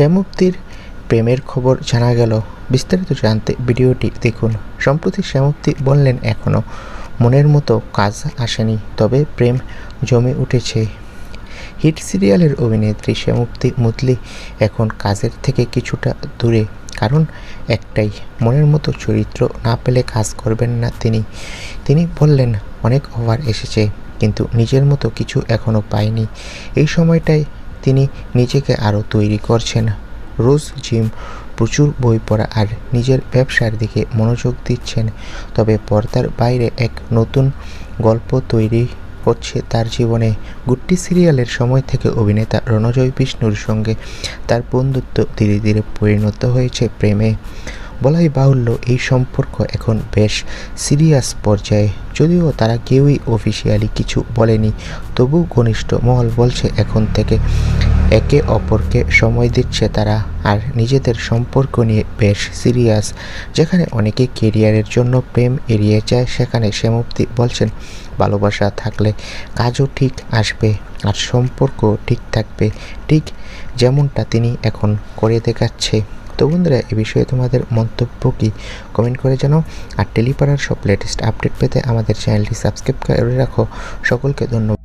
শ্যামুক্তির প্রেমের খবর জানা গেল। বিস্তারিত জানতে ভিডিওটি দেখুন। সম্প্রতি শ্যামুক্তি বললেন এখনও মনের মতো কাজ আসেনি, তবে প্রেম জমে উঠেছে। হিট সিরিয়ালের অভিনেত্রী শ্যামুক্তি মুতলি এখন কাজের থেকে কিছুটা দূরে, কারণ একটাই, মনের মতো চরিত্র না পেলে কাজ করবেন না তিনি। তিনি বললেন, অনেক অফার এসেছে, কিন্তু নিজের মতো কিছু এখনও পাইনি। এই সময়টায় তিনি নিজেকে আরও তৈরি করছেন। রোজ জিম, প্রচুর বই পড়া আর নিজের ব্যবসার দিকে মনোযোগ দিচ্ছেন। তবে পর্দার বাইরে এক নতুন গল্প তৈরি হচ্ছে তার জীবনে। গুট্টি সিরিয়ালের সময় থেকে অভিনেতা রণজয় বিষ্ণুর সঙ্গে তার বন্ধুত্ব ধীরে ধীরে পরিণত হয়েছে প্রেমে। বলাই বাহুল্য এই সম্পর্ক এখন বেশ সিরিয়াস পর্যায়ে। যদিও তারা কেউই অফিসিয়ালি কিছু বলেনি তবু ঘনিষ্ঠ মহল বলছে এখন থেকে একে অপরকে সময় দিচ্ছে তারা আর নিজেদের সম্পর্ক নিয়ে বেশ সিরিয়াস, যেখানে অনেকে কেরিয়ারের জন্য প্রেম এড়িয়ে যায়, সেখানে শ্যামপ্তি বলছেন, ভালোবাসা থাকলে কাজও ঠিক আসবে আর সম্পর্ক ঠিক থাকবে, ঠিক যেমনটা তিনি এখন করে দেখাচ্ছে। তো বন্ধুরা, এ বিষয়ে তোমাদের মন্তব্য কী? কমেন্ট করে জানাও। আর টেলিপাড়ার সব লেটেস্ট আপডেট পেতে আমাদের চ্যানেলটি সাবস্ক্রাইব করে রাখো। সকলকে ধন্যবাদ।